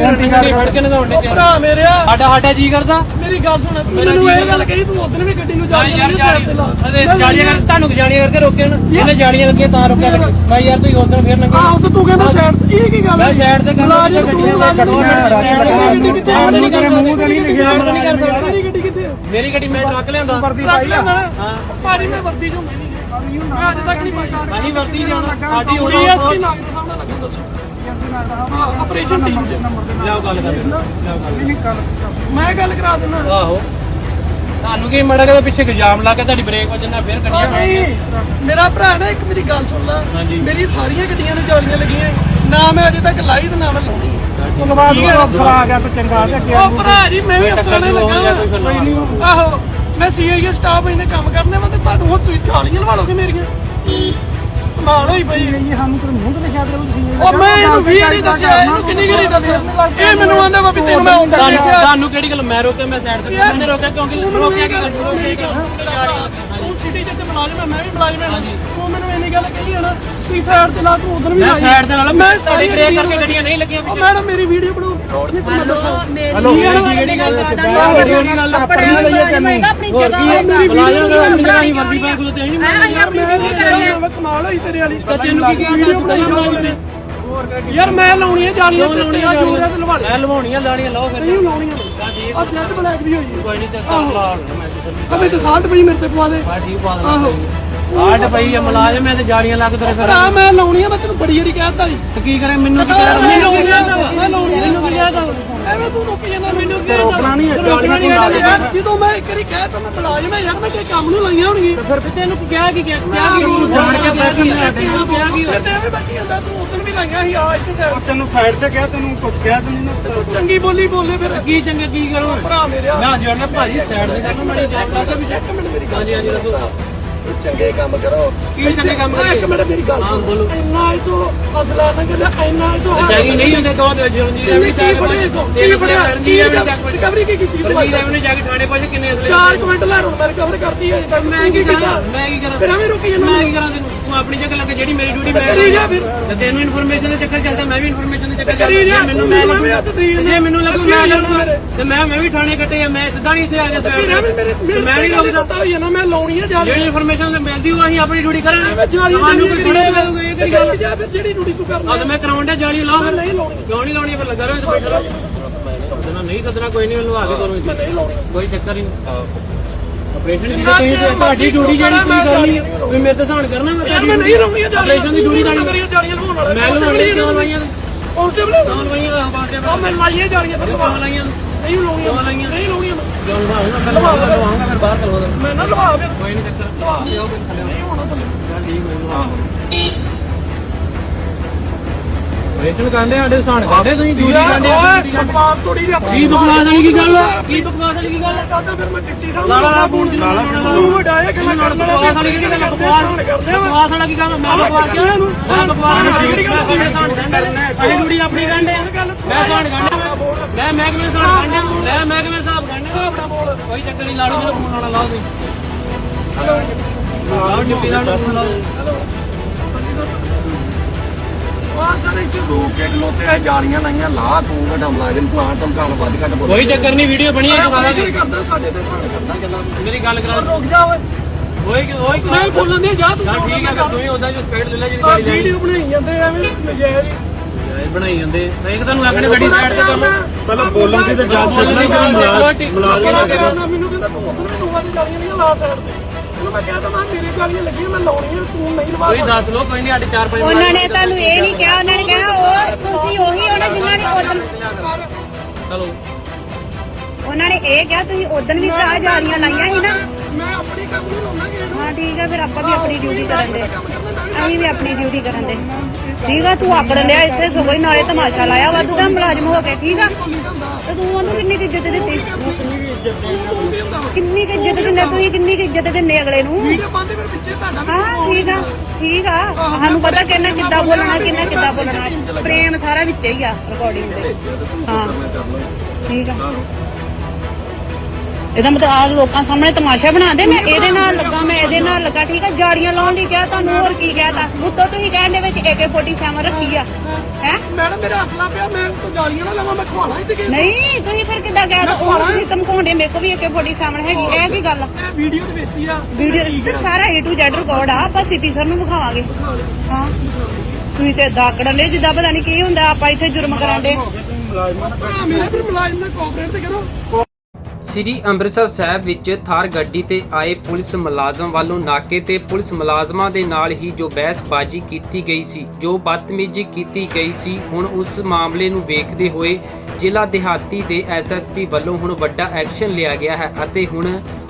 ਗੱਡੀ ਫੜ ਕੇ ਨਗਾਉਣੇ ਭਰਾ ਮੇਰਿਆ ਸਾਡਾ ਸਾਡਾ ਜੀ ਕਰਦਾ। ਮੇਰੀ ਗੱਲ ਸੁਣ ਤੂੰ ਮੈਨੂੰ ਇਹ ਗੱਲ ਕਹੀ ਤੂੰ ਉਦੋਂ ਵੀ ਗੱਡੀ ਨੂੰ ਜਾ ਯਾਰ ਯਾਰ ਜਾਲੀ ਅਰੇ ਜਾਲੀਆਂ ਕਰ ਤੁਹਾਨੂੰ ਜਾਲੀਆਂ ਕਰਕੇ ਰੋਕਿਆ ਨਾ। ਇਹਨੇ ਜਾਲੀਆਂ ਲੱਗੀਆਂ ਤਾਂ ਰੋਕਿਆ ਗੱਡੀ ਮੈਂ ਯਾਰ ਤੁਸੀਂ ਉਧਰ ਫੇਰ ਲੰਘੇ ਆਹ ਤਾਂ ਤੂੰ ਕਹਿੰਦਾ ਸਾਈਡ ਇਹ ਕੀ ਗੱਲ ਮੈਂ ਸਾਈਡ ਤੇ ਕਰ ਤੂੰ ਗੱਡੀ ਕਿੱਥੇ ਸਾਈਡ ਨਹੀਂ ਕਰਦਾ ਮੂੰਹ ਤੇ ਨਹੀਂ ਲਿਖਿਆ ਨਹੀਂ ਕਰਦਾ। ਮੇਰੀ ਗੱਡੀ ਕਿੱਥੇ ਮੇਰੀ ਗੱਡੀ ਮੈਂ ਟਰੱਕ ਲਿਆਂਦਾ। ਰੱਖ ਲੈਂਦਾ ਹਾਂ। ਭਾਜੀ ਮੈਂ ਵਰਦੀ ਚੋਂ ਮੈਂ ਨਹੀਂ ਅੱਜ ਤੱਕ ਨਹੀਂ ਪਾਈ। ਅਸੀਂ ਵਰਤੀ ਜਾਣਾ ਸਾਡੀ ਹੋਣੀ ਐਸਪੀ ਨਾਗ ਦੇ ਸਾਹਮਣੇ ਲੱਗੂ ਦੱਸੋ। ਆਪਰੇਸ਼ਨ ਟੀਮ ਚ। ਲਿਆਓ ਗੱਲ ਕਰ ਲਿਆਓ ਗੱਲ। ਮੈਂ ਗੱਲ ਕਰਾ ਦਿੰਦਾ। ਆਹੋ। ਤੁਹਾਨੂੰ ਕੀ ਮੜਾ ਕੇ ਪਿੱਛੇ ਇਲਜ਼ਾਮ ਲਾ ਕੇ ਤੁਹਾਡੀ ਬ੍ਰੇਕ ਵੱਜਣਾ ਫੇਰ ਆ ਗੱਡੀਆਂ ਨਹੀਂ ਮੇਰਾ ਭਰਾ ਨਾ ਇੱਕ ਮੇਰੀ ਗੱਲ ਸੁਣ ਲੈ। ਹਾਂਜੀ। ਮੇਰੀ ਸਾਰੀਆਂ ਗੱਡੀਆਂ ਨੂੰ ਜਾਲੀਆਂ ਲੱਗੀਆਂ ਨਾ ਮੈਂ ਅਜੇ ਤੱਕ ਲਾਈ ਤੇ ਨਾ ਮੈਂ ਲਾਉਣੀ ਧੰਨਵਾਦ ਉਹ ਅਫਸਰ ਆ? ਗਿਆ ਤੇ ਚੰਗਾ ਤੇ ਅੱਗੇ ਉਹ ਭਰਾ ਜੀ ਮੈਂ ਵੀ ਅਫਸਰਾਂ ਨੇ ਲੱਗਾ। ਵਾਂ। ਆਹੋ ਮੈਂ ਸੀਆਈਏ ਸਟਾਫ ਇਹਨੇ ਕੰਮ ਕਰਨੇ ਵਾ ਤੇ ਤੁਹਾਨੂੰ ਹੁਣ ਤੁਸੀਂ ਜਾਲੀਆਂ ਲਵਾ ਲੋਗੇ ਮੇਰੀਆਂ। ਕਮਾਲ ਹੋਈ ਪਈ ਇਹ ਸਾਨੂੰ ਕੋਈ ਮੂੰਹ ਤੇ ਲਿਖਿਆ ਕਰੋ ਤੁਸੀਂ। ਉਹ ਮੈਂ ਇਹਨੂੰ ਵੀ ਨਹੀਂ ਦੱਸਿਆ ਇਹਨੂੰ ਕਿੰਨੀ ਗਰੀ ਦੱਸਿਆ? ਇਹ ਮੈਨੂੰ ਆਂਦਾ ਵਾ ਵੀ ਤੈਨੂੰ ਮੈਂ ਹੁੰਦਾ ਤੁਹਾਨੂੰ ਤੁਹਾਨੂੰ ਕਿਹੜੀ ਗੱਲ ਮੈਂ ਰੋਕਿਆ ਮੈਂ ਸਾਈਡ ਤੇ ਮੈਂ ਰੋਕਿਆ ਕਿਉਂਕਿ ਰੋਕਿਆ ਕਿ ਤੂੰ ਸਿਟੀ ਜਿੱਤੇ ਮੁਲਾਜ਼ਮ ਹੈ ਮੈਂ ਵੀ ਮੁਲਾਜ਼ਮ ਹਾਂ। ਤੂੰ ਮੈਨੂੰ ਇੰਨੀ ਗੱਲ ਕਹੀ ਹੈ ਨਾ ਤੂੰ ਸਾਈਡ ਤੇ ਲਾ ਤੂੰ ਉਧਰ ਵੀ ਮੈਂ ਲਾਈ। ਸਾਈਡ ਦੇ ਨਾਲ ਮੈਂ ਸਾਡੀ ਬ੍ਰੇਕ ਕਰਕੇ ਗੱਡੀਆਂ ਨਹੀਂ ਲੱਗੀਆਂ ਉਹ ਮੈਡਮ ਮੇਰੀ ਵੀਡੀਓ ਦੀ ਲੋੜ ਨਹੀਂ ਤੁਹਾਨੂੰ ਦੱਸੋ ਹਲੋ ਜੀ ਕਿਹੜੀ ਗੱਲ ਆਪਣੀ ਲਈਏ ਤੈਨੂੰ ਆਪਣੀ ਜਗ੍ਹਾ ਹੋਏਗਾ ਬੁਲਾਇਆ ਨਾ ਆਪਣੀ ਜਗ੍ਹਾ ਹੀ। ਵਰਦੀ ਪਾ ਕੋਲ ਤੇ ਅਸੀਂ ਅਸੀਂ ਆਪਣੀ ਡਿਊਟੀ ਕਰਾਂਗੇ। ਮੈਂ ਕਮਾਲ ਹੋਈ ਤੇਰੇ ਵਾਲੀ। ਤਾਂ ਤੈਨੂੰ ਕੀ ਕਿਹਾ ਵੀਡੀਓ ਬਣਾਈ ਮੇਰੀ ਯਾਰ ਮੈਂ ਲਾਉਣੀ ਹੈ ਜਾਲੀਆਂ ਤੇ ਲਾਉਣੀਆਂ ਜੋੜਿਆ ਤੇ ਲਵਾ ਲੈ ਮੈਂ ਲਵਾਉਣੀਆਂ ਲਾਣੀਆਂ ਲਾਓ ਫਿਰ। ਨਹੀਂ ਲਾਉਣੀਆਂ ਆ ਜੈਟ ਬਲੈਕ ਵੀ ਹੋਈ ਕੋਈ ਨਹੀਂ ਤੇ ਕਰ ਲਾ ਮੈਂ ਤੇ ਅਬੇ ਤੇ 60 ਪਈ ਮੇਰੇ ਤੇ ਪਵਾ ਦੇ। ਬਾ ਠੀਕ ਪਾ ਦਿੰਦਾ ਆਟ ਪਈ ਆ ਮਲਾਜ਼ਮ ਐ ਤੇ ਜਾੜੀਆਂ ਲੱਗ ਤੇਰੇ ਫਿਰ। ਭਰਾ ਮੈਂ ਲਾਉਣੀ ਆ ਮੈਂ ਤੈਨੂੰ ਬੜੀ ਵਾਰੀ ਕਹਿਤਾ ਜੀ ਤੇ ਕੀ ਕਰੇ ਮੈਨੂੰ ਕੀ ਕਰੇ ਮੈਂ ਲਾਉਣੀ ਆ ਮੈਂ ਲਾਉਣੀ ਆ ਮੈਨੂੰ ਕੀ ਕਹਦਾ ਐਵੇਂ ਤੂੰ ਰੁਕ ਜਾਂਦਾ ਮੈਨੂੰ ਕੀ ਰੋਕਣਾ ਨਹੀਂ ਹੈ। ਯਾਰ ਜਦੋਂ ਮੈਂ ਇੱਕ ਵਾਰੀ ਕਹਿ ਤਾ ਮੈਂ ਮੁਲਾਜ਼ਮ ਹੈ ਯਾਰ ਮੈਂ ਕਿ ਕੰਮ ਨੂੰ ਲਾਈਆਂ ਹੋਣਗੀਆਂ। ਫਿਰ ਪਿੱਛੇ ਨੂੰ ਕਿਹਾ ਕੀ ਕਿਹਾ? ਕੀ ਰੂਲ ਜਾਣ ਕੇ ਪੈਸੇ ਨਹੀਂ ਨੂੰ ਕਿਹਾ ਕੀ ਤੇ ਐਵੇਂ ਬਚੀ ਜਾਂਦਾ ਤੂੰ ਉਦੋਂ ਵੀ ਲਾਈਆਂ ਸੀ ਆ ਇੱਥੇ ਸਾਈਡ ਤੈਨੂੰ ਸਾਈਡ ਤੇ ਕਿਹਾ ਤੈਨੂੰ ਕੁਝ ਕਿਹਾ ਤੈਨੂੰ ਤੇ ਤੂੰ ਚੰਗੀ ਬੋਲੀ ਬੋਲੇ ਫਿਰ। ਕੀ ਚੰਗੇ ਕੀ ਕਰੋ? ਭਰਾ ਮੇਰੇ ਮੈਂ ਜੋੜਨਾ ਭਾਜੀ ਸਾਈਡ ਤੇ ਕਰਨਾ ਮੜੀ ਚੈੱਕ ਕਰਦਾ ਵੀ ਇੱਕ ਮਿੰਟ ਮੇਰੀ ਗੱਲ ਹਾਂਜੀ ਹਾਂਜੀ ਦੱਸੋ। ਚੰਗੇ ਕੰਮ ਕਰੋ। ਕੀ ਚੰਗੇ ਕੰਮ ਕਰੀਏ? ਇੱਕ ਮਿੰਟ ਮੇਰੀ ਗੱਲ ਹਾਂ, ਬੋਲੋ। ਇੰਨਾ ਇਹ ਤੋਂ ਅਸਲਾ ਨਾ ਕਹਿੰਦਾ ਇੰਨਾ ਇਹ ਤੋਂ ਜਾਗੀ ਨਹੀਂ ਹੁੰਦੇ ਦੋ ਤੇ ਜੁਰਨ ਦੀ ਐਵੇਂ ਕੀ ਫੜਿਆ ਇਥੋਂ? ਕੀ ਫੜਿਆ? ਕੀ ਐਵੇਂ ਚੱਕ ਰਿਕਵਰੀ ਕੀ ਕੀਤੀ? ਪਰਮੀਤ ਐਵੇਂ ਜਾ ਕੇ ਥਾਣੇ ਪਹੁੰਚ ਕਿੰਨੇ ਅਸਲੇ ਚਾਰ ਕੁਇੰਟਲ ਲੈ ਰੋ ਮੈਂ ਰਿਕਵਰ ਕਰਤੀ ਹੈ ਮੈਂ ਕੀ ਕਰਾਂ? ਮੈਂ ਕੀ ਕਰਾਂ? ਫਿਰ ਐਵੇਂ ਰੁਕੀ ਜਾਂਦਾ। ਮੈਂ ਕੀ ਕਰਾਂ ਤੈਨੂੰ? ਤੂੰ ਆਪਣੀ ਜਗ੍ਹਾ ਲੱਗੇ ਜਿਹੜੀ ਮੇਰੀ ਡਿਊਟੀ ਮੈਂ ਕਰੀ ਜਾ ਫਿਰ। ਤੇ ਤੈਨੂੰ ਇਨਫੋਰਮੇਸ਼ਨ ਦੇ ਚੱਕਰ ਚੱਲਦਾ ਮੈਂ ਵੀ ਇਨਫੋਰਮੇਸ਼ਨ ਦੇ ਚੱਕਰ ਕਰੀ ਜਾ, ਮੈਨੂੰ ਮੈਂ ਤੂੰ ਲੱਗੂ ਐਵੇਂ ਹੱਥ ਦੇਈ ਜਾਂਦਾ। ਜੇ ਮੈਨੂੰ ਲੱਗੂ ਮੈਂ ਜਾਣਾ ਲੱਗੂ ਮੇਰੇ। ਤੇ ਮੈਂ ਮੈਂ ਵੀ ਥਾਣੇ ਕੱਟੇ ਆ ਮੈਂ ਸਿੱਧਾ ਨਹੀਂ ਇੱਥੇ ਆ ਗਿਆ ਤੇ ਮੈਂ ਨਹੀਂ ਲੱਗਦਾ ਪਤਾ ਹੋਈ ਨਾ ਮੈਂ ਲਾਉਣੀ ਹੈ ਜਾ ਜਿਹੜੀ ਇਨਫੋਰਮੇਸ਼ਨ ਮਿਲਦੀ ਉਹ ਅਸੀਂ ਆਪਣੀ ਡਿਊਟੀ ਕਰਾਂਗੇ। ਤੁਹਾਨੂੰ ਕੋਈ ਥੋੜੇ ਲੱਗੂਗਾ ਇਹ ਕਿਹੜੀ ਗੱਲ ਜਾ ਫਿਰ ਜਿਹੜੀ ਡਿਊਟੀ ਤੂੰ ਕਰਨਾ ਅੱਜ ਮੈਂ ਕਰਾਉਣ ਡਿਆ ਜਾਲੀ ਲਾਓ ਫਿਰ ਨਹੀਂ ਲਾਉਣੀ। ਕਿਉਂ ਨਹੀਂ ਲਾਉਣੀ ਫਿਰ ਲੱਗਾ ਰਹੋ ਸੱਦਣਾ ਨਹੀਂ ਸੱਦਣਾ ਕੋਈ ਨਹੀਂ ਆ ਕੇ ਕਰੋ ਕੋਈ ਚੱਕਰ ਨਹੀਂ। ਆਪਰੇਸ਼ਨ ਦੀ ਤੁਸੀਂ ਤੁਹਾਡੀ ਡਿਊਟੀ ਜਿਹੜੀ ਤੁਸੀਂ ਕਰਨੀ ਹੈ ਤੁਸੀਂ ਮੇਰੇ ਤੇ ਸਹਾਨ ਕਰਨਾ ਮੈਂ ਯਾਰ ਮੈਂ ਨਹੀਂ ਲਾਉਣੀ ਆਪਰੇਸ਼ਨ ਦੀ ਡਿਊਟੀ ਤੁਹਾਡੀ ਮੇਰੀਆਂ ਜਾਲੀਆਂ ਲਵਾਉਣ ਵਾਲਾ। ਮੈਂ ਲਵਾਉਣੀ ਲਾਈਆਂ ਕਾਂਸਟੇਬਲ ਕਿਉਂ ਲਾਈਆਂ ਆ ਬਾਟੇ ਆ ਮੈਂ ਲਾਈਆਂ ਜਾਲੀਆਂ ਫਿਰ ਲਵਾ ਲਾਈਆਂ ਨਹੀਂ ਲਾਉਣੀਆਂ ਲਾਈਆਂ ਨਹੀਂ ਲਾਉਣੀਆਂ ਮੈਂ। ਲਵਾਉਂਗਾ ਫਿਰ ਲਵਾਉਂਗਾ ਫਿਰ ਬਾਹਰ ਕਰਵਾ ਦੋ ਮੈਂ ਨਾ ਲਵਾ ਫਿਰ। ਕੋਈ ਨਹੀਂ ਚੱਕਰ। ਲਵਾ। ਨਹੀਂ ਹੋਣਾ ਚੱਲ ਠੀਕ ਹੈ ਲਵਾ ਆਪਰੇਸ਼ਨ ਕਰਦੇ ਸਾਡੇ ਸਹਾਨ ਕਰਦੇ ਤੁਸੀਂ ਡਿਊਟੀ ਕਰਦੇ ਓਏ ਬਕਵਾਸ ਥੋੜੀ ਜਿਹੀ ਆਪਣੀ ਕੀ ਬਕਵਾਸ ਵਾਲੀ ਕੀ ਗੱਲ ਆ? ਕੀ ਬਕਵਾਸ ਵਾਲੀ ਕੀ ਗੱਲ ਆ? ਕਰਦਾ ਫਿਰ ਮੈਂ ਟਿੱਟੀ ਖਾਂ ਲਾ ਲਾ ਲਾ ਫੋਨ ਚ ਲਾ ਲਾ ਤੂੰ ਵੱਡਾ ਹੈ ਕਿ ਮੈਂ ਕਰਨ ਬਕਵਾਸ ਵਾਲੀ ਕੀ ਗੱਲ ਆ? ਬਕਵਾਸ ਕਰਦੇ ਆ ਬਕਵਾਸ ਵਾਲਾ ਕੀ ਗੱਲ ਆ? ਮੈਂ ਬਕਵਾਸ ਕਿਹਾ ਇਹਨੂੰ ਮੈਂ ਬਕਵਾਸ ਵਾਲੀ ਕਿਹੜੀ ਗੱਲ ਮੈਂ ਸਾਨ ਗੰਢੇ ਅਸੀਂ ਡਿਊਟੀ ਆਪਣੀ ਗੰਢੇ ਮੈਂ ਸਾਨ ਗੰਢੇ ਮੈਂ ਮਹਿਕਮੇ ਸਾਨ ਗੰਢੇ ਮੈਂ ਮਹਿਕਮੇ ਸਾਹਿਬ ਗੰਢੇ ਆਪਣਾ ਬੋਲ। ਕੋਈ ਚੱਕਰ ਨਹੀਂ ਲਾੜੂ ਮੈਨੂੰ ਫੋਨ ਆਉਣਾ ਲਾਓ ਤੁਸੀਂ ਲਾਓ ਡਿਊਟੀ ਦਾ ਫੋਨ ਲਾਓ ਸਾਰੇ ਇੱਥੇ ਰੋਕ ਕੇ ਖਲੋਤੇ ਆ ਜਾਲੀਆਂ ਲਾਈਆਂ ਲਾ ਤੂੰ ਵੱਡਾ ਮੁਲਾਜ਼ਮ ਤੂੰ ਆ ਧਮਕਾਣ ਵੱਧ ਘੱਟ ਬੋਲ ਕੋਈ ਚੱਕਰ ਨਹੀਂ ਵੀਡੀਓ ਬਣੀ ਹੈ ਦੁਬਾਰਾ। ਆਪਰੇਸ਼ਨ ਕਰਦਾ ਸਾਡੇ ਤੇ ਸਾਨ ਕਰਦਾ ਗੱਲਾਂ। ਮੇਰੀ ਗੱਲ ਕਰਾ। ਰੁਕ ਜਾ ਓਏ। ਓਏ ਕਿ ਓਏ ਮੈਂ ਬੋਲਣ ਦੇ ਜਾ ਤੂੰ ਚੱਲ ਠੀਕ ਹੈ ਫਿਰ ਤੂੰ ਹੀ ਉਦਾਂ ਜੋ ਸਪੀਡ ਲੈ ਲੈ ਜਿਹੜੀ ਗਾੜੀ ਜਾਣੀ ਵੀਡੀਓ ਬਣਾਈ ਜਾਂਦੇ ਐਵੇਂ ਨਜਾਇਜ਼ ਹੀ। ਯਾਰ ਬਣਾਈ ਜਾਂਦੇ। ਮੈਂ ਇੱਕ ਤੁਹਾਨੂੰ ਆਖਣੇ ਗੱਡੀ ਸਾਈਡ ਤੇ ਕਰ ਲਓ ਪਹਿਲਾਂ ਬੋਲਣ ਦੀ ਤਾਂ ਜਾਂਚ ਸਿੱਖਣੀ ਕਿ ਮੁਲਾਜ਼ਮ ਬੜਾ ਕਰਨਾ ਮੈਨੂੰ ਕਹਿੰਦਾ ਤੂੰ ਉਧਰ ਵੀ ਨੂੰਹਾਂ ਦੀ ਜਾਲੀਆਂ ਨਹੀਂ ਲਾ ਸਾਈਡ ਤੇ। ਮੈਂ ਕਹਿੰਦਾ ਮੈਂ ਲੱਗੀਆਂ ਮੈਂ ਲਾਉਣੀਆਂ ਤੂੰ ਨਹੀਂ ਲਵਾ ਕੋਈ ਦੱਸ ਲਓ ਕੋਈ ਨਹੀਂ ਸਾਡੇ 4-5 ਉਹਨਾਂ ਨੇ ਤੁਹਾਨੂੰ ਇਹ ਨਹੀਂ ਕਿਹਾ ਉਹਨਾਂ ਨੇ ਕਿਹਾ ਉਹ ਤੁਸੀਂ ਉਹੀ ਹੋਣਾ ਜਿਨ੍ਹਾਂ ਨੇ ਉਦੋਂ ਚਲੋ। ਉਹਨਾਂ ਨੇ ਇਹ ਕਿਹਾ ਤੁਸੀਂ ਉਦੋਂ ਵੀ ਭਰਾ ਜਾਲੀਆਂ ਲਾਈਆਂ ਸੀ ਨਾ। ਮੈਂ ਆਪਣੀ ਕੰਮ ਨੂੰ ਲਾਉਣਾ ਕਿ ਹਾਂ ਠੀਕ ਆ ਫਿਰ ਆਪਾਂ ਵੀ ਆਪਣੀ ਡਿਊਟੀ ਕਰਨ ਦੇ। ਅਸੀਂ ਵੀ ਆਪਣੀ ਡਿਊਟੀ ਕਰਨ ਦੇ। ਠੀਕ ਆ ਤੂੰ ਆਕੜ ਲਿਆ ਇੱਥੇ ਸਗੋਂ ਹੀ ਨਾਲੇ ਤਮਾਸ਼ਾ ਲਾਇਆ ਵਾਧੂ ਦਾ ਮੁਲਾਜ਼ਮ ਹੋ ਕੇ ਠੀਕ ਆ? ਤੇ ਤੂੰ ਉਹਨੂੰ ਕਿੰਨੀ ਕੁ ਇੱਜ਼ਤ ਦਿੱਤੀ? ਕਿੰਨੀ ਕੁ ਇੱਜ਼ਤ ਦਿੰਦੇ ਤੁਸੀਂ ਕਿੰਨੀ ਕੁ ਇੱਜ਼ਤ ਦਿੰਦੇ ਅਗਲੇ ਨੂੰ? ਵੀਡੀਓ ਬੰਦੇ ਫਿਰ ਪਿੱਛੇ ਤੁਹਾਡਾ ਵੀ ਹਾਂ ਠੀਕ ਆ ਠੀਕ ਆ। ਸਾਨੂੰ ਪਤਾ ਕਿੰਨਾ ਕਿੱਦਾਂ ਬੋਲਣਾ ਕਿੰਨਾ ਕਿੱਦਾਂ ਬੋਲਣਾ। ਪ੍ਰੇਮ ਸਾਰਾ ਵਿੱਚ ਹੀ ਆ ਰਿਕਾਰਡਿੰਗ ਦੇ ਹਾਂ। ਠੀਕ ਆ। ਇਹਦਾ ਮਤਲਬ ਆ ਲੋਕਾਂ ਸਾਹਮਣੇ ਤਮਾਸ਼ਾ ਬਣਾਉਂਦੇ ਮੈਂ ਇਹਦੇ ਨਾਲ ਲੱਗਾ ਮੈਂ ਇਹਦੇ ਨਾਲ ਲੱਗਾ ਠੀਕ ਹੈ ਜਾੜੀਆਂ ਲਾਉਣ ਲਈ ਕਿਹਾ ਤੁਹਾਨੂੰ ਹੋਰ ਕੀ ਕਹਿਤਾ ਉੱਤੋਂ ਤੁਸੀਂ ਕਹਿਣ ਦੇ ਵਿੱਚ AK47 ਰੱਖੀ ਆ ਹੈ? ਮੈਡਮ ਮੇਰਾ ਅਸਲਾ ਪਿਆ ਮੈਂ ਤੋਂ ਜਾਲੀਆਂ ਨਾ ਲਵਾਂ ਮੈਂ ਖਵਾਣਾ ਹੀ ਤੇ ਨਹੀਂ ਤੁਸੀਂ ਫਿਰ ਕਿੱਦਾਂ ਕਹਿ ਦੋ ਉਹ ਤੁਸੀਂ ਧਮਕਾਉਂਦੇ ਮੇਰੇ ਕੋਲ ਵੀ AK47 ਹੈਗੀ ਇਹ ਕੀ ਗੱਲ ਆ? ਇਹ ਵੀਡੀਓ ਦੇ ਵਿੱਚ ਹੀ ਆ ਵੀਡੀਓ ਸਾਰਾ A to Z ਰਿਕਾਰਡ ਆ ਆਪਾਂ ਸਿਟੀ ਸਰ ਨੂੰ ਵਿਖਾਵਾਂਗੇ। ਹਾਂ। ਤੁਸੀਂ ਤੇ ਦਾਕੜਨ ਲਈ ਜਿੱਦਾਂ ਪਤਾ ਨਹੀਂ ਕੀ ਹੁੰਦਾ ਆਪਾਂ ਇੱਥੇ ਜੁਰਮ ਕਰਾਂਦੇ ਭਰਾ ਮੇਰੇ ਫਿਰ ਮੁਲਾਜ਼ਮ ਨਾਲ ਕੋਆਪਰੇਟ ਤੇ ਕਰੋ ਸ੍ਰੀ ਅੰਮ੍ਰਿਤਸਰ ਸਾਹਿਬ ਵਿੱਚ ਥਾਰ ਗੱਡੀ ਤੇ ਆਏ ਪੁਲਿਸ ਮੁਲਾਜ਼ਮ ਵੱਲੋਂ ਨਾਕੇ ਤੇ ਪੁਲਿਸ ਮੁਲਾਜ਼ਮਾਂ ਦੇ ਨਾਲ ਹੀ ਜੋ ਬਹਿਸਬਾਜ਼ੀ ਕੀਤੀ ਗਈ ਸੀ, ਜੋ ਬਦਤਮੀਜ਼ੀ ਕੀਤੀ ਗਈ ਸੀ, ਹੁਣ ਉਸ ਮਾਮਲੇ ਨੂੰ ਵੇਖਦੇ ਹੋਏ ਜ਼ਿਲ੍ਹਾ ਦਿਹਾਤੀ ਦੇ ਐਸਐਸਪੀ ਵੱਲੋਂ ਹੁਣ ਵੱਡਾ ਐਕਸ਼ਨ ਲਿਆ ਗਿਆ ਹੈ ਅਤੇ ਹੁਣ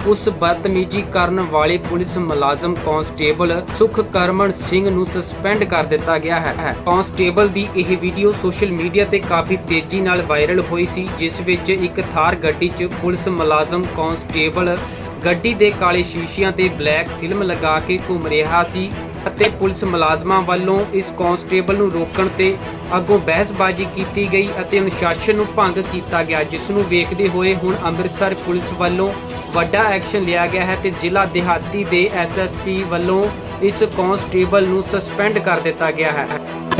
ਉਸ ਬਦਤਮੀਜ਼ੀ ਕਰਨ ਵਾਲੇ ਪੁਲਿਸ ਮੁਲਾਜ਼ਮ ਕਾਂਸਟੇਬਲ ਸੁਖਕਰਮਨ ਸਿੰਘ ਨੂੰ ਸਸਪੈਂਡ ਕਰ ਦਿੱਤਾ ਗਿਆ ਹੈ। ਕਾਂਸਟੇਬਲ ਦੀ ਇਹ ਵੀਡੀਓ ਸੋਸ਼ਲ ਮੀਡੀਆ ਤੇ ਕਾਫੀ ਤੇਜ਼ੀ ਨਾਲ ਵਾਇਰਲ ਹੋਈ ਸੀ, ਜਿਸ ਵਿੱਚ ਇੱਕ ਥਾਰ ਗੱਡੀ 'ਚ ਪੁਲਿਸ ਮੁਲਾਜ਼ਮ ਕਾਂਸਟੇਬਲ ਗੱਡੀ ਦੇ ਕਾਲੇ ਸ਼ੀਸ਼ਿਆਂ ਤੇ ਬਲੈਕ ਫਿਲਮ ਲਗਾ ਕੇ ਘੁੰਮ ਰਿਹਾ ਸੀ। ਅਤੇ ਪੁਲਿਸ ਮੁਲਾਜ਼ਮਾਂ ਵੱਲੋਂ ਇਸ ਕਾਂਸਟੇਬਲ ਨੂੰ ਰੋਕਣ ਤੇ ਅੱਗੋਂ ਬਹਿਸਬਾਜ਼ੀ ਕੀਤੀ ਗਈ ਅਤੇ ਅਨੁਸ਼ਾਸਨ ਨੂੰ ਭੰਗ ਕੀਤਾ ਗਿਆ, ਜਿਸ ਨੂੰ ਵੇਖਦੇ ਹੋਏ ਹੁਣ ਅੰਮ੍ਰਿਤਸਰ ਪੁਲਿਸ ਵੱਲੋਂ ਵੱਡਾ ਐਕਸ਼ਨ ਲਿਆ ਗਿਆ ਹੈ ਤੇ ਜ਼ਿਲ੍ਹਾ ਦਿਹਾਤੀ ਦੇ ਐਸਐਸਪੀ ਵੱਲੋਂ ਇਸ ਕਾਂਸਟੇਬਲ ਨੂੰ ਸਸਪੈਂਡ ਕਰ ਦਿੱਤਾ ਗਿਆ ਹੈ।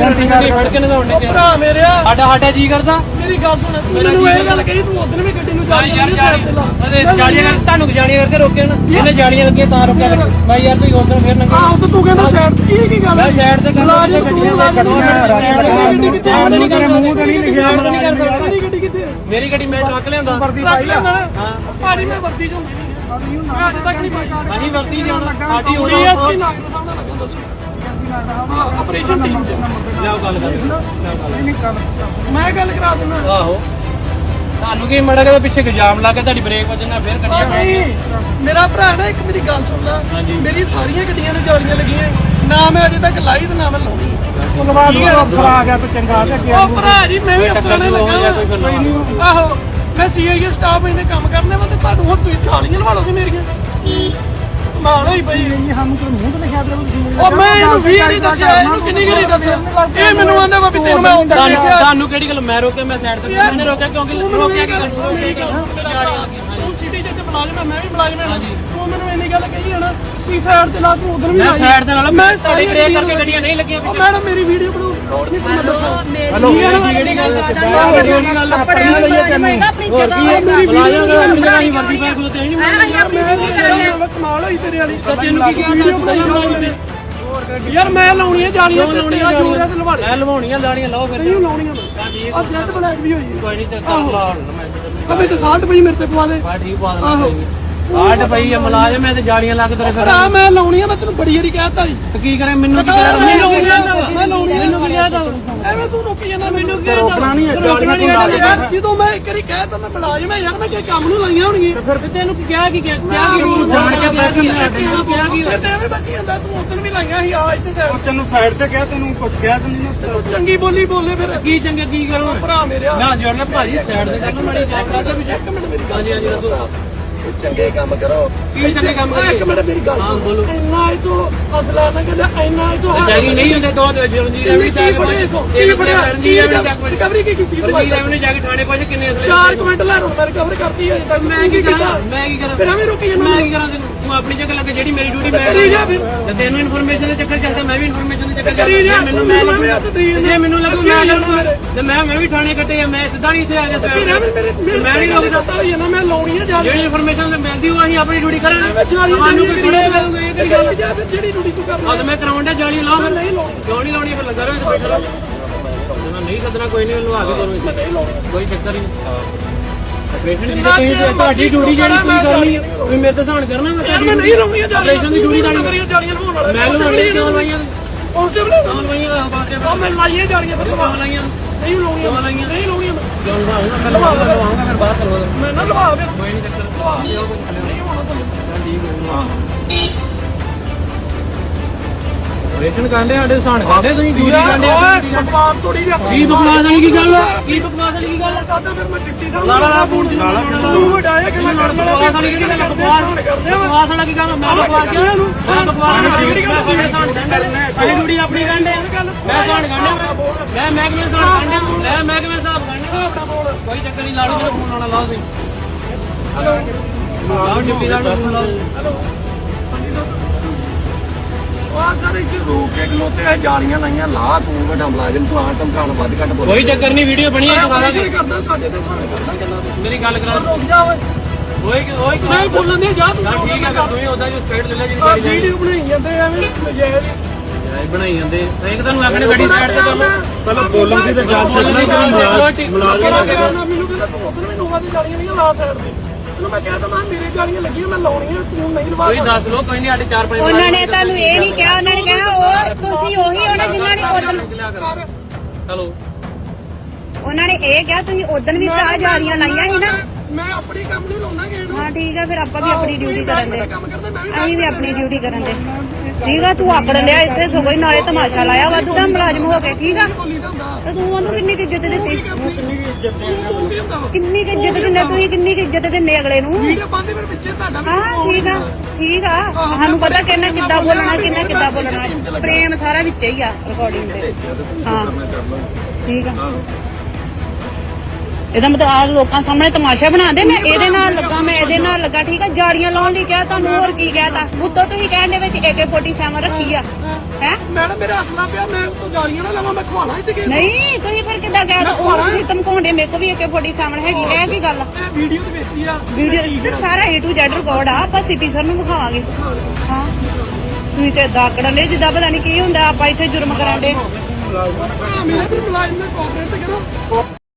ਫੜ ਕੇ ਨਗਾਉਣੇ ਤੇ ਭਰਾ ਮੇਰਿਆ ਸਾਡਾ ਸਾਡਾ ਜੀ ਕਰਦਾ? ਮੇਰੀ ਗੱਲ ਸੁਣ ਮੈਨੂੰ ਇਹ ਗੱਲ ਕਹੀ ਤੂੰ ਉਦੋਂ ਵੀ ਗੱਡੀ ਨੂੰ ਹਾਂ ਜਾ ਯਾਰ ਜਾਲੀ ਅਰੇ ਜਾਲੀਆਂ ਕਰ ਤੁਹਾਨੂੰ ਜਾਲੀਆਂ ਕਰਕੇ ਰੋਕਿਆ ਨਾ। ਇਹਨੇ ਜਾਲੀਆਂ ਲੱਗੀਆਂ ਤਾਂ ਰੋਕਿਆ ਮੈਂ ਯਾਰ ਤੁਸੀਂ ਉਧਰ ਫੇਰ ਨੰਗੇ ਆਹ ਤਾਂ ਤੂੰ ਕਹਿੰਦਾ ਸਾਈਡ ਤੇ ਇਹ ਕੀ ਗੱਲ। ਮੈਂ ਸਾਈਡ ਤੇ ਮੁਲਾਜ਼ਮ ਗੱਡੀਆਂ ਤੂੰ ਲੈ ਗੱਡੀ ਕਿੱਥੇ ਆ? ਨਹੀਂ ਕਰਦਾ। ਮੂੰਹ ਤੇ ਨਹੀਂ ਲਿਖਿਆ ਨਹੀਂ ਕਰਦਾ ਮੇਰੀ ਗੱਡੀ ਕਿੱਥੇ? ਮੇਰੀ ਗੱਡੀ ਮੈਂ ਟਰੱਕ ਲਿਆਂਦਾ। ਰੱਖ ਲੈਂਦਾ ਨਾ? ਭਾਜੀ ਮੈਂ ਵਰਦੀ ਚ ਮੈਂ ਅੱਜ ਤੱਕ ਨਹੀਂ ਪਾਈ। ਅਸੀਂ ਵਰਤੀ ਜਾਣਾ ਸਾਡੀ ਹੋਣੀ ਹੋਣੀ ਐਸਪੀ ਨਾਗਰ ਸਾਹਿਬ ਨਾਲ ਲੱਗਾ ਦੱਸੋ। ਆਪਰੇਸ਼ਨ ਟੀਮ ਚ। ਲਿਆਓ ਗੱਲ ਕਰ। ਮੈਂ ਗੱਲ ਕਰਾ ਦਿੰਦਾ। ਆਹੋ। ਤੁਹਾਨੂੰ ਕੀ ਮੜਾ ਕੇ ਪਿੱਛੇ ਇਲਜ਼ਾਮ ਲਾ ਕੇ ਤੁਹਾਡੀ ਬ੍ਰੇਕ ਵੱਜਣਾ ਫੇਰ ਗੱਡੀਆਂ ਨਹੀਂ ਮੇਰਾ ਭਰਾ ਨਾ ਇੱਕ ਮੇਰੀ ਗੱਲ ਸੁਣ ਲੈ। ਮੇਰੀ ਸਾਰੀਆਂ ਗੱਡੀਆਂ ਨੂੰ ਜਾਲੀਆਂ ਲੱਗੀਆਂ। ਨਾ ਮੈਂ ਅਜੇ ਤੱਕ ਲਾਈ ਤੇ ਨਾ ਮੈਂ ਲਾਉਣੀ। ਧੰਨਵਾਦ ਅਫਸਰ ਆ ਗਿਆ ਤੇ ਚੰਗਾ ਤੇ ਅੱਗੇ ਉਹ ਭਰਾ ਜੀ ਮੈਂ ਵੀ ਅਫਸਰਾਂ ਨੇ ਲੱਗਾ। ਆਹੋ ਮੈਂ ਸੀਆਈਏ ਸਟਾਫ ਇਹਨੇ ਕੰਮ ਕਰਨੇ ਵਾ ਤੇ ਤੁਹਾਨੂੰ ਹੁਣ ਤੁਸੀਂ ਥਾਲੀਆਂ ਲਵਾ ਲੋਗੇ ਮੇਰੀਆਂ? ਕਮਾਲ ਹੋਈ ਪਈ ਇਹ ਸਾਨੂੰ ਕੋਈ ਮੂੰਹ ਤੇ ਲਿਖਿਆ ਤੁਸੀਂ ਉਹ ਮੈਂ ਇਹਨੂੰ ਵੀ ਨਹੀਂ ਦੱਸਿਆ ਇਹਨੂੰ ਕਿੰਨੀ ਗਰੀ ਦੱਸਿਆ। ਇਹ ਮੈਨੂੰ ਆਂਦਾ ਵਾ ਵੀ ਤੈਨੂੰ ਮੈਂ ਹੁੰਦਾ ਤੁਹਾਨੂੰ ਦੇਖਿਆ। ਤੁਹਾਨੂੰ ਕਿਹੜੀ ਗੱਲ ਮੈਂ ਰੋਕਿਆ ਮੈਂ ਸਾਈਡ ਤੇ ਮੈंने ਰੋਕਿਆ ਕਿਉਂਕਿ ਰੋਕਿਆ ਕਿ ਤੂੰ ਸਿਟੀ ਚ ਮੁਲਾਜ਼ਮ ਹੈ ਮੈਂ ਵੀ ਮੁਲਾਜ਼ਮ ਹਾਂ ਤੂੰ ਮੈਨੂੰ ਇੰਨੀ ਗੱਲ ਕਹੀ ਹੈ ਨਾ ਕਿ ਸਾਈਡ ਤੇ ਲਾ ਤੂੰ ਉਧਰ ਵੀ ਮੈਂ ਲਾਈ। ਸਾਈਡ ਤੇ ਨਾਲ ਮੈਂ ਸਾਡੀ ਬ੍ਰੇਕ ਕਰਕੇ ਗੱਡੀਆਂ ਨਹੀਂ ਲੱਗੀਆਂ ਮੈਡਮ ਮੇਰੀ ਵੀਡੀਓ ਬਣਾਓ। ਲੋੜ ਨਹੀਂ ਤੁਹਾਨੂੰ ਦੱਸੋ ਹਲੋ ਜਿਹੜੀ ਗੱਲ ਕਿਹੜੀ ਗੱਲ ਆਪਣੇ ਆਪਣੀ ਲਈ ਹੈ ਤੈਨੂੰ ਆਪਣੀ ਜਗ੍ਹਾ ਬੁਲਾਇਆ ਨਾ ਮੇਰੀ ਵਰਦੀ ਪਾ ਕੋਲ ਤੇ ਨਹੀਂ ਆਪਣੀ ਜ਼ਿੰਦਗੀ ਕਰਾਂਗੇ? ਮੈਂ ਕਮਾਲ ਹੋਈ ਤੇਰੇ ਵਾਲੀ। ਤੈਨੂੰ ਕੀ ਕਿਹਾ ਵੀਡੀਓ ਬਣਾਈ ਲਾਉਣੀ ਯਾਰ ਮੈਂ ਲਾਉਣੀ ਹੈ ਜਾਲੀਆਂ ਕਿਉਂ ਲਾਉਣੀ ਤੇਰਾ ਜੋਰ ਹੈ ਤੇ ਲਵਾ ਐ ਲਵਾਉਣੀਆਂ ਲਾਣੀਆਂ ਲਾਓ ਫਿਰ। ਨਹੀਂ ਲਾਉਣੀਆਂ ਹਾਂ ਠੀਕ ਆ। ਜੈਟ ਬਲੈਕ ਵੀ ਹੋਈ। ਹੈ ਕੋਈ ਨਹੀਂ ਤੇ ਕਰ ਲਾ ਮੈਂ ਅਬੇ ਤੇ 60 ਪਈ ਮੇਰੇ ਤੇ ਪਵਾ ਦੇ। ਬਾ ਠੀਕ ਪਾ ਦੇਣਾ ਪਈ ਆ ਮੁਲਾਜ਼ਮ ਐ ਤੇ ਜਾੜੀਆਂ ਲੱਗ ਤੇਰੇ ਫਿਰ ਭਰਾ ਮੈਂ ਲਾਉਣੀ ਆ ਮੈਂ ਤੈਨੂੰ ਬੜੀ ਵਾਰੀ ਕਹਿਤਾ ਜੀ ਤੇ ਕੀ ਕਰੇ ਮੈਨੂੰ ਕੀ ਕਰੇ? ਮੈਂ ਮੈਨੂੰ ਲਾਉਣੀ ਕੀ ਆ ਕਹਦਾ ਮੈਂ ਲਾਉਣੀ ਆ। ਮੈਨੂੰ ਕੀ ਕਹਦਾ ਐਵੇਂ ਤੂੰ ਰੁਕ ਜਾਂਦਾ ਮੈਨੂੰ ਕੀ ਰੋਕਣਾ ਨਹੀਂ ਹੈ, ਰੋਕਣਾ ਨਹੀਂ ਜਾਲੀਆਂ ਤੋਂ ਯਾਰ ਜਦੋਂ ਮੈਂ ਇੱਕ ਵਾਰੀ ਕਹਿਤਾ ਮੈਂ ਮੁਲਾਜ਼ਮ ਆ ਯਾਰ ਮੈਂ ਕਿ ਕੰਮ ਨੂੰ ਲਾਈਆਂ ਹੋਣਗੀਆਂ। ਫਿਰ ਤੈਨੂੰ ਕੀ ਕਿਹਾ? ਕੀ ਕਿਹਾ ਕੀ ਜਾਣ ਕੇ ਪੈਸੇ ਨਹੀਂ ਕਿਹਾ ਕੀ ਫਿਰ ਤੇ ਐਵੇਂ ਬਚੀ ਜਾਂਦਾ ਤੂੰ ਉਦੋਂ ਵੀ ਲਾਈਆਂ ਸੀ ਆ ਇੱਥੇ ਸਾਈਡ ਤੈਨੂੰ ਸਾਈਡ ਤੇ ਕਿਹਾ ਤੈਨੂੰ ਕੁਝ ਕਿਹਾ ਤੈਨੂੰ ਨਾ। ਤੈਨੂੰ ਚੰਗੀ ਬੋਲੀ ਬੋਲੇ ਫਿਰ। ਕੀ ਚੰਗੇ ਕੀ ਕਰੋ ਭਰਾ ਮੇਰੇ। ਮੈਂ ਜੋੜਨਾ ਭਾਜੀ ਸਾਈਡ ਤੇ ਚੱਲ ਮਾੜੀ ਇੱਕ ਮਿੰਟ ਮੇਰੀ ਗੱਲ ਹਾਂਜੀ ਹਾਂਜੀ ਦੱਸੋ। ਚੰਗੇ ਕੰਮ ਕਰੋ। ਕੀ ਚੰਗੇ ਕੰਮ ਓਏ ਇੱਕ ਮਿੰਟ ਮੇਰੀ ਗੱਲ ਹਾਂ, ਬੋਲੋ। ਇੰਨਾ ਇਹ ਤੋਂ ਅਸਲਾ ਨਾ ਕਹਿੰਦਾ ਇੰਨਾ ਇਹ ਤੋਂ ਜਾਗੀ ਨਹੀਂ ਹੁੰਦੇ ਦੋ ਤੇ ਜਲਦੀ ਰਵੀ ਕੀ ਫੜਿਆ ਇਥੋਂ? ਕੀ ਫੜਿਆ? ਰਣਜੀਤ ਰਵੀ ਜਾ ਕੇ ਰਿਕਵਰੀ ਕੀ ਕੀਤੀ ਰਣਜੀਤ ਰਵੀ ਨੇ ਜਾ ਕੇ ਥਾਣੇ ਪਹੁੰਚ ਕਿੰਨੇ ਅਸਲੇ ਚਾਰ ਕਮੈਂਟ ਲੈ ਰੋ ਮੈਂ ਰਿਕਵਰ ਕਰਤੀ ਹੈ ਤੱਕ ਮੈਂ ਕੀ ਕਰਾਂ? ਮੈਂ ਕੀ ਕਰਾਂ? ਫਿਰ ਐਵੇਂ ਰੁਕੀ ਜਾਂਦਾ ਮੈਂ ਕੀ ਕਰਾਂ ਤੈਨੂੰ? ਤੂੰ ਆਪਣੀ ਜਗ੍ਹਾ ਲੱਗੇ ਜਿਹੜੀ ਮੇਰੀ ਡਿਊਟੀ ਮੈਂ ਕਰੀ ਜਾ ਫਿਰ। ਤੇ ਤੈਨੂੰ ਇਨਫੋਰਮੇਸ਼ਨ ਦੇ ਚੱਕਰ ਚੱਲਦਾ ਮੈਂ ਵੀ ਇਨਫੋਰਮੇਸ਼ਨ ਦੇ ਚੱਕਰ ਕਰੀ ਜਾ, ਮੈਨੂੰ ਮੈਂ ਜਾਂਦਾ। ਜੇ ਮੈਨੂੰ ਲੱਗੂ ਮੈਂ ਆ ਜਾਣਾ ਲੱਗੂ। ਤੇ ਮੈਂ ਮੈਂ ਵੀ ਥਾਣੇ ਕੱਟੇ ਆ ਮੈਂ ਸਿੱਧਾ ਨਹੀਂ ਇੱਥੇ ਆ ਗਿਆ ਮੈਂ ਨਹੀਂ ਪਤਾ ਹੋਈ ਨਾ ਮੈਂ ਲਾਉਣੀ ਹੈ ਜਾ ਜਿਹੜੀ ਇਨਫੋਰਮੇਸ਼ਨ ਮਿਲਦੀ ਉਹ ਅਸੀਂ ਆਪਣੀ ਡਿਊਟੀ ਕਰਾਂਗੇ। ਤੁਹਾਨੂੰ ਕੋਈ ਮਿਲੂਗਾ ਇਹ ਕਿਹੜੀ ਗੱਲ? ਜਾ ਫਿਰ ਜਿਹੜੀ ਡਿਊਟੀ ਤੂੰ ਕਰਨਾ ਆ ਤੇ ਮੈਂ ਕਰਾਉਣ ਡਿਆ ਜਾਲੀ ਲਾਓ ਫਿਰ। ਨਹੀਂ ਲਾਉਣੀ। ਕਿਉਂ ਨਹੀਂ ਲਾਉਣੀ? ਫਿਰ ਲੱਗਾ ਰਹੋ ਬੈਠਾ ਰਹੋ ਨਹੀਂ ਸੱਦਣਾ ਕੋਈ ਨਹੀਂ ਉਹਨੂੰ ਆ ਕੇ ਕਰੋ। ਇੱਥੇ ਨਹੀਂ ਲਾਉਣੀ। ਕੋਈ ਚੱਕਰ ਨਹੀਂ। ਆਪਰੇਸ਼ਨ ਦੀ ਤਾਂ ਤੁਸੀਂ ਤੁਹਾਡੀ ਡਿਊਟੀ ਜਿਹੜੀ ਤੁਸੀਂ ਕਰਨੀ ਹੈ। ਤੁਸੀਂ ਮੇਰੇ ਤੇ ਸਹਾਨ ਕਰਨਾ ਮੈਂ ਯਾਰ ਮੈਂ ਨਹੀਂ ਲਾਉਣੀ ਜਾਲੀਆਂ ਆਪਰੇਸ਼ਨ ਦੀ ਡਿਊਟੀ ਤਾਂ ਮੇਰੀਆਂ ਜਾਲੀਆਂ ਲਵਾਉਣ ਵਾਲਾ? ਮੈਂ ਲਵਾਉਣੀ ਕਿਉਂ ਲਾਈਆਂ? ਕਾਂਸਟੇਬਲ ਕਿਉਂ ਲਾਈਆਂ ਆ ਬਾਕੇ ਉਹ ਮੈਂ ਲਾਈਆਂ ਜਾਲੀਆਂ ਫਿਰ ਲਵਾ ਲਾਈਆਂ? ਨਹੀਂ ਲਾਉਣੀਆਂ ਲਾਈਆਂ? ਨਹੀਂ ਲਾਉਣੀਆਂ। ਮੈਂ ਲਵਾਉਂਗਾ ਮੈਂ ਲਵਾਉਂਗਾ ਫਿਰ ਬਾਅਦ ਕਰਵਾ ਮੈਂ ਨਾ ਲਵਾ ਫਿਰ। ਕੋਈ ਨਹੀਂ ਚੱਕਰ। ਲਵਾ। ਨਹੀਂ ਹੋਣਾ ਤੁਹਾਨੂੰ ਠੀਕ ਹੈ। ਆਪਰੇਸ਼ਨ ਕਰਦੇ ਸਾਡੇ ਸਹਾਨ ਕਰਦੇ ਤੁਸੀਂ ਡਿਊਟੀ ਓਏ ਬਕਵਾਸ ਥੋੜੀ ਜਿਹੀ ਕੀ ਬਕਵਾਸ ਵਾਲੀ ਕੀ ਗੱਲ ਕੀ ਬਕਵਾਸ ਵਾਲੀ ਕੀ ਗੱਲ ਕਾਹਤੇ ਫਿਰ ਮੈਂ ਡਿੱਟੀ ਸਾਹਿਬ ਲਾ ਲਾ ਲਾ ਫੋਨ ਚ ਲਾ ਲਾ ਤੂੰ ਵਡਾਇਆ ਕਿ ਮੈਂ ਕਰਨ ਵਾਲਾ ਬਕਵਾਸ ਵਾਲੀ ਕੀ ਗੱਲ? ਬਕਵਾਸ ਵਾਲਾ ਕੀ ਗੱਲ? ਮੈਂ ਬਕਵਾਸ ਕਿਉਂ ਮੈਂ ਬਕਵਾਸ ਵਾਲੀ ਗੱਲ ਸਾਨ ਅਸੀਂ ਡਿਊਟੀ ਆਪਣੀ ਗੰਢੇ ਮੈਂ ਸਾਨ ਗੰਢੇ ਮੈਂ ਮਹਿਕਮੇ ਸਾਨ ਗੰਢੇ ਮੈਂ ਮਹਿਕਮੇ ਸਾਹਿਬ ਗੰਢੇ ਕੋਈ ਚੱਕਰ ਨਹੀਂ ਲਾੜੂ ਮੇਰਾ ਫੋਨ ਆਉਣਾ ਲਾ ਦੇ ਆਹ ਡਿਪਟੀ ਸਾਹਿਬ ਨੂੰ ਫੋਨ ਲਾਓ ਹੈਲੋ। ਉਹ ਸਰ ਇੱਥੇ ਰੋਕ ਕੇ ਖਲੋਤੇ ਆ ਜਾਲੀਆਂ ਲਾਈਆਂ ਲਾ ਤੂੰ ਵੱਡਾ ਮੁਲਾਜ਼ਮ ਤੂੰ ਆਹ ਧਮਕਾਣ ਵੱਧ ਘੱਟ ਬੋਲ ਕੋਈ ਚੱਕਰ ਨਹੀਂ ਵੀਡੀਓ ਬਣੀ ਹੈ ਦੁਬਾਰਾ ਆਪਰੇਸ਼ਨ ਕਰਦਾ ਸਾਡੇ ਤੇ ਸਾਰਾ ਕਰਦਾ ਕਿੰਨਾ ਤੂੰ। ਮੇਰੀ ਗੱਲ ਕਰਾ। ਰੁਕ ਜਾ ਓਏ। ਓਏ ਓਏ ਮੈਂ ਬੋਲਣ ਦੇ ਜਾ ਤੂੰ ਨਾ ਠੀਕ ਹੈ ਤੂੰ ਹੀ ਉਦਾਂ ਜੋ ਸਟੇਟ ਲੈ ਲੈ ਜਿਹੜੀ ਆ ਗਾੜੀ ਵੀਡੀਓ ਬਣਾਈ ਜਾਂਦੇ ਐਵੇਂ ਨਜਾਇਜ਼। ਇਹ ਬਣਾਈ ਜਾਂਦੇ। ਇੱਕ ਤੁਹਾਨੂੰ ਆਖਣੇ ਗੱਡੀ ਸਾਈਡ ਤੇ ਕਰ ਲਓ ਪਹਿਲਾਂ ਬੋਲਣ ਦੀ ਤਾਂ ਗੱਲ ਛੱਡਣਾ ਕਿ ਮੁਲਾਜ਼ਮ ਮੁਲਾਜ਼ਮ ਮੈਨੂੰ ਕਹਿੰਦਾ ਤੂੰ ਉਧਰ ਵੀ ਨੋਵਾ ਦੀ ਜਾਲੀਆਂ ਨਹੀਂ ਲਾ ਸਾਈਡ ਤੇ ਤੈਨੂੰ ਮੈਂ ਕਿਹਾ ਤਾਂ ਮੈਂ ਮੇਰੇ ਜਾਲੀਆਂ ਲੱਗੀਆਂ ਮੈਂ ਲਾਉਣੀਆਂ ਤੂੰ ਨਹੀਂ ਲਵਾ ਕੋਈ ਦੱਸ ਲਓ ਕੋਈ ਨਹੀਂ ਸਾਡੇ ਚਾਰ ਪੰਜ ਉਹਨਾਂ ਨੇ ਤੁਹਾਨੂੰ ਇਹ ਨਹੀਂ ਕਿਹਾ ਉਹਨਾਂ ਨੇ ਕਿਹਾ ਉਹ ਤੁਸੀਂ ਉਹੀ ਹੋਣਾ ਜਿਨ੍ਹਾਂ ਨੇ ਉਦੋਂ ਚਲੋ ਉਹਨਾਂ ਨੇ ਇਹ ਕਿਹਾ ਤੁਸੀਂ ਉਦੋਂ ਵੀ ਲਾਈਆਂ ਸੀ ਨਾ। ਮੈਂ ਆਪਣੀ ਕੰਮ ਨਹੀਂ ਲਾਉਣਾ ਗੇੜ। ਹਾਂ ਠੀਕ ਆ ਫਿਰ ਆਪਾਂ ਵੀ ਆਪਣੀ ਡਿਊਟੀ ਕਰਨ ਦੇ। ਕੰਮ ਕਰਦਾ ਮੈਂ ਵੀ ਅਸੀਂ ਵੀ ਆਪਣੀ ਡਿਊਟੀ ਕਰਨ ਦੇ। ਠੀਕ ਆ ਤੂੰ ਆਕੜ ਲਿਆ ਇੱਥੇ ਸਗੋਂ ਹੀ ਨਾਲੇ ਤਮਾਸ਼ਾ ਲਾਇਆ ਵਾਧੂ ਦਾ ਮੁਲਾਜ਼ਮ ਹੋ ਕੇ ਠੀਕ ਆ? ਤੇ ਤੂੰ ਉਹਨੂੰ ਕਿੰਨੀ ਕੁ ਇੱਜ਼ਤ ਦਿੱਤੀ? ਕਿੰਨੀ ਕੁ ਇੱਜ਼ਤ ਦਿੰਦੇ ਤੁਸੀਂ ਕਿੰਨੀ ਕੁ ਇੱਜ਼ਤ ਦਿੰਦੇ ਅਗਲੇ ਨੂੰ? ਵੀਡੀਓ ਪਾਉਂਦੇ ਫਿਰ ਪਿੱਛੇ ਤੁਹਾਡਾ ਵੀ ਹਾਂ ਠੀਕ ਆ ਠੀਕ ਆ। ਸਾਨੂੰ ਪਤਾ ਕਿੰਨਾ ਕਿੱਦਾਂ ਬੋਲਣਾ ਕਿੰਨਾ ਕਿੱਦਾਂ ਬੋਲਣਾ। ਪ੍ਰੇਮ ਸਾਰਾ ਵਿੱਚ ਹੀ ਆ ਰਿਕਾਰਡਿੰਗ ਦੇ। ਹਾਂ। ਠੀਕ ਆ। ਇਹਦਾ ਮਤਲਬ ਆ ਲੋਕਾਂ ਸਾਹਮਣੇ ਤਮਾਸ਼ਾ ਬਣਾਉਂਦੇ ਮੈਂ ਇਹਦੇ ਨਾਲ ਲੱਗਾ ਮੈਂ ਇਹਦੇ ਨਾਲ ਲੱਗਾ ਠੀਕ ਆ? ਜਾੜੀਆਂ ਲਾਉਣ ਲਈ ਕਿਹਾ ਤੁਹਾਨੂੰ ਹੋਰ ਕੀ ਕਹਿਤਾ ਉੱਤੋਂ ਤੁਸੀਂ ਕਹਿੰਦੇ ਵਿੱਚ AK47 ਰੱਖੀ ਆ ਹੈ? ਮੈਡਮ ਮੇਰਾ ਅਸਲਾ ਪਿਆ ਮੈਂ ਉਤੋਂ ਜਾਲੀਆਂ ਨਾ ਲਾਵਾਂ ਮੈਂ ਖਵਾਣਾ ਇੱਥੇ ਕਿਸੇ ਨੂੰ। ਨਹੀਂ ਤੁਸੀਂ ਫਿਰ ਕਿੱਦਾਂ ਕਹਿ ਦੋ ਉਹ ਤੁਸੀਂ ਧਮਕਾਉਂਦੇ ਮੇਰੇ ਕੋ ਵੀ AK47 ਹੈਗੀ ਇਹ ਕੀ ਗੱਲ ਆ? ਇਹ ਵੀਡੀਓ ਦੇ ਵਿੱਚ ਆ। ਵੀਡੀਓ ਸਾਰਾ A to Z ਰਿਕਾਰਡ ਆ ਆਪਾਂ ਸਿਟੀ ਸਰ ਨੂੰ ਵਿਖਾਵਾਂਗੇ। ਹਾਂ। ਤੁਸੀਂ ਤੇ ਦਾਕੜਨ ਦੇ ਜਿੱਦਾਂ ਪਤਾ ਨਹੀਂ ਕੀ ਹੁੰਦਾ ਆਪਾਂ ਇੱਥੇ ਜੁਰਮ ਕਰਾਂਦੇ। ਮੇਰੇ ਵੀ ਮੁਲਾਜ਼ਮ ਨੇ ਕੋਆਪਰੇਟ ਕਰੋ